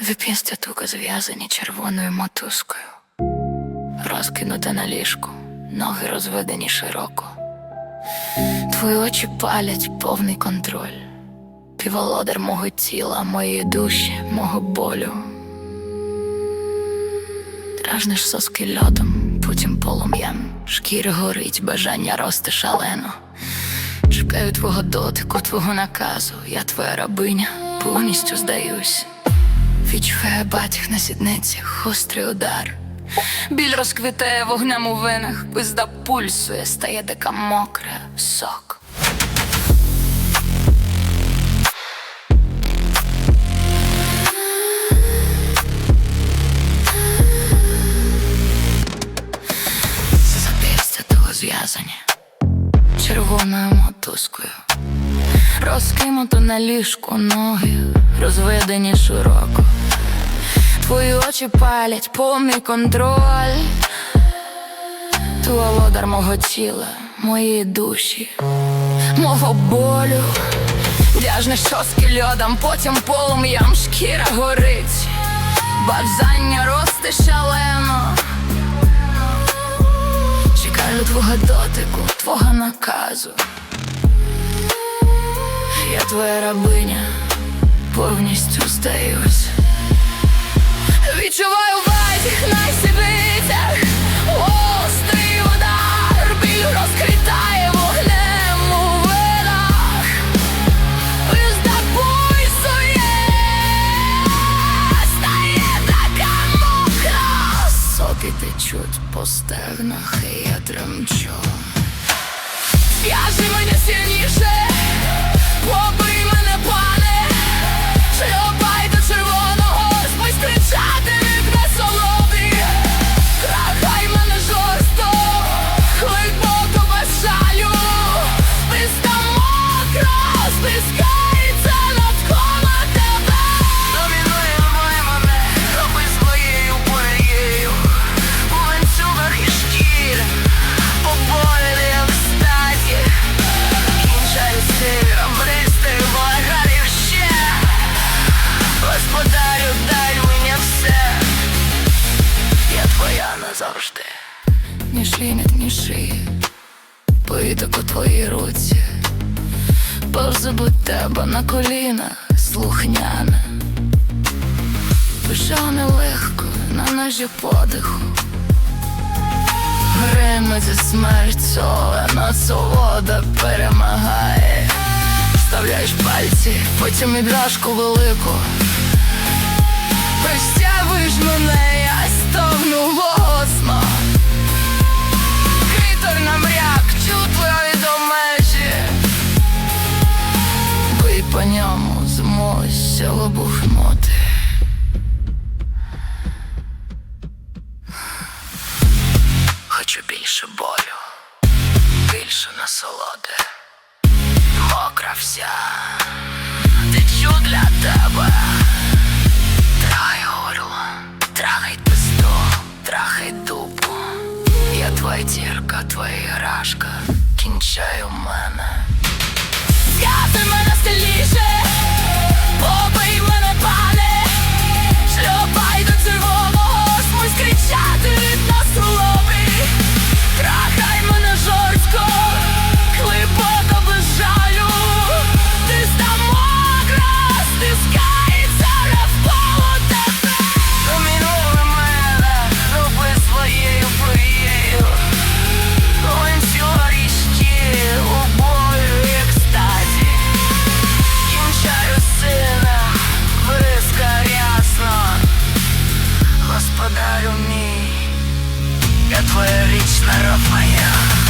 Дві пінстя туго зв'язані червоною мотузкою, розкинута на ліжку, ноги розведені широко. Твої очі палять повний контроль. Ти володар мого тіла, моєї душі, мого болю. Дражниш соски льодом, потім полум'ям, шкіра горить, бажання рости шалено. Чекаю твого дотику, твого наказу, я твоя рабиня, повністю здаюсь. Відчуваю батьг на сідницях, гострий удар. Біль розквітає вогнем у винах, пизда пульсує, стає така мокра, сок. Це того зв'язані червоною мотузкою. Розкинуто на ліжку ноги, розведені широко. Твої очі палять повний контроль. Ти володар мого тіла, моєї душі, мого болю. В'яжне шоски льодом, потім полум'ям шкіра горить. Бажання рости шалено. Чекаю твого дотику, твого наказу. Я твоя рабиня, повністю здаюсь. Відчуваю батьг на сідницях, острий удар, біль розквітає вогнем у винах. Пульсує, стає така мокра. Соки течуть по стегнах, і я тремчу. Назавжди. Ні шиї, нет, ні шиї, Повіток у твоїй руці, Позабудь тебе на колінах, слухняна. Пиша нелегко на ножі подиху. За смерть, солена солода перемагає. Вставляєш пальці, потім відражку велику. Змуся вибухнути. Хочу більше болю, більше насолоди. Мокра вся, течу для тебе. Трахай горло, трахай пизду, трахай дупу. Я твоя тірка, твоя іграшка, кінчай у мене. З'яти мене стиліше, Господарю мій, я твоя раб моя.